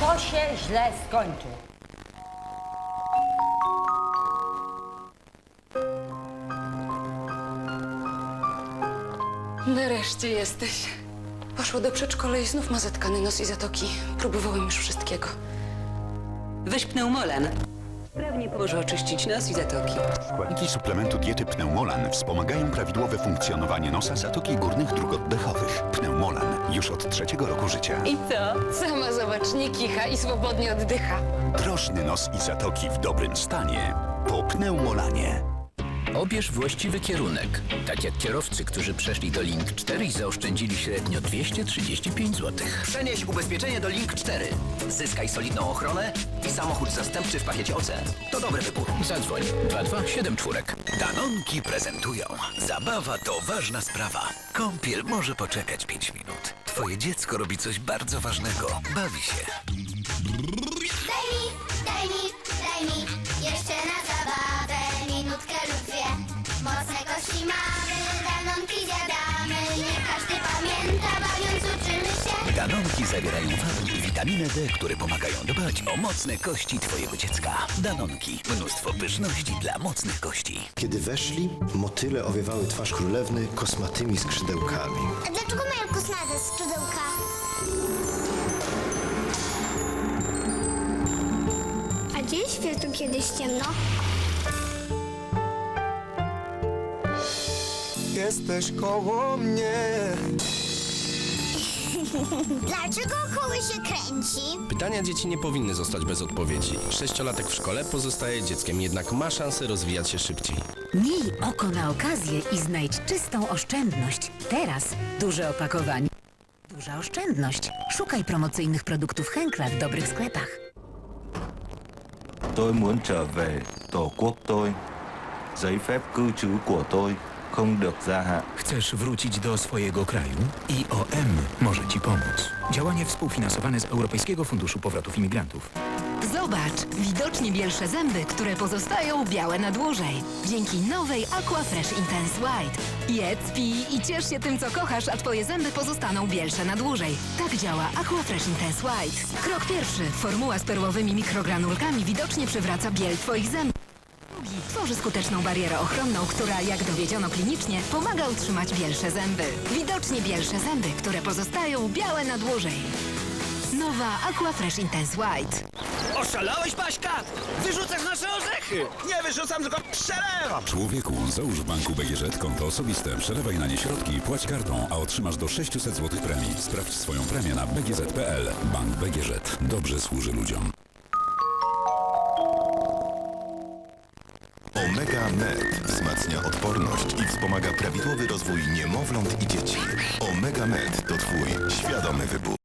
To się źle skończy. Nareszcie jesteś. Poszło do przedszkola i znów ma zatkany nos i zatoki. Próbowałem już wszystkiego. Weź pneumolan. Sprawnie pomoże oczyścić nos i zatoki. Składniki suplementu diety Pneumolan wspomagają prawidłowe funkcjonowanie nosa, zatoki i górnych dróg oddechowych. Pneumolan już od trzeciego roku życia. I co? Sama zobacz, nie kicha i swobodnie oddycha. Drożny nos i zatoki w dobrym stanie po Pneumolanie. Obierz właściwy kierunek. Tak jak kierowcy, którzy przeszli do Link 4 i zaoszczędzili średnio 235 zł. Przenieś ubezpieczenie do Link 4. Zyskaj solidną ochronę i samochód zastępczy w pakiecie OC. To dobry wybór. Zadzwoń 2274. Danonki prezentują. Zabawa to ważna sprawa. Kąpiel może poczekać 5 minut. Twoje dziecko robi coś bardzo ważnego. Bawi się. Danonki zawierają wapń i witaminę D, które pomagają dbać o mocne kości Twojego dziecka. Danonki. Mnóstwo pyszności dla mocnych kości. Kiedy weszli, motyle owiewały twarz królewny kosmatymi skrzydełkami. A dlaczego mają kosmate skrzydełka? A gdzie jest światło kiedyś ciemno? Jesteś koło mnie. Dlaczego koły się kręci? Pytania dzieci nie powinny zostać bez odpowiedzi. Sześciolatek w szkole pozostaje dzieckiem, jednak ma szansę rozwijać się szybciej. Miej oko na okazję i znajdź czystą oszczędność. Teraz duże opakowanie. Duża oszczędność. Szukaj promocyjnych produktów Henkla w dobrych sklepach. Tôi muốn trở về Tổ quốc tôi. Giấy phép cư trú của tôi không được gia hạn. Chcesz wrócić do swojego kraju? IOM może Ci pomóc. Działanie współfinansowane z Europejskiego Funduszu Powrotów Imigrantów. Zobacz, widocznie bielsze zęby, które pozostają białe na dłużej. Dzięki nowej Aqua Fresh Intense White. Jedz, pij i ciesz się tym, co kochasz, a twoje zęby pozostaną bielsze na dłużej. Tak działa Aqua Fresh Intense White. Krok pierwszy. Formuła z perłowymi mikrogranulkami widocznie przywraca biel twoich zębów. Tworzy skuteczną barierę ochronną, która, jak dowiedziono klinicznie, pomaga utrzymać bielsze zęby. Widocznie bielsze zęby, które pozostają białe na dłużej. Nowa Aqua Fresh Intense White. Oszalałeś, Paśka? Wyrzucasz nasze orzechy! Nie wyrzucam, tylko przelewam! Człowieku, załóż w banku BGŻ konto osobiste, przelewaj na nie środki, płać kartą, a otrzymasz do 600 zł premii. Sprawdź swoją premię na bgz.pl. Bank BGŻ dobrze służy ludziom. Omega Med wzmacnia odporność i wspomaga prawidłowy rozwój niemowląt i dzieci. Omega Med to Twój świadomy wybór.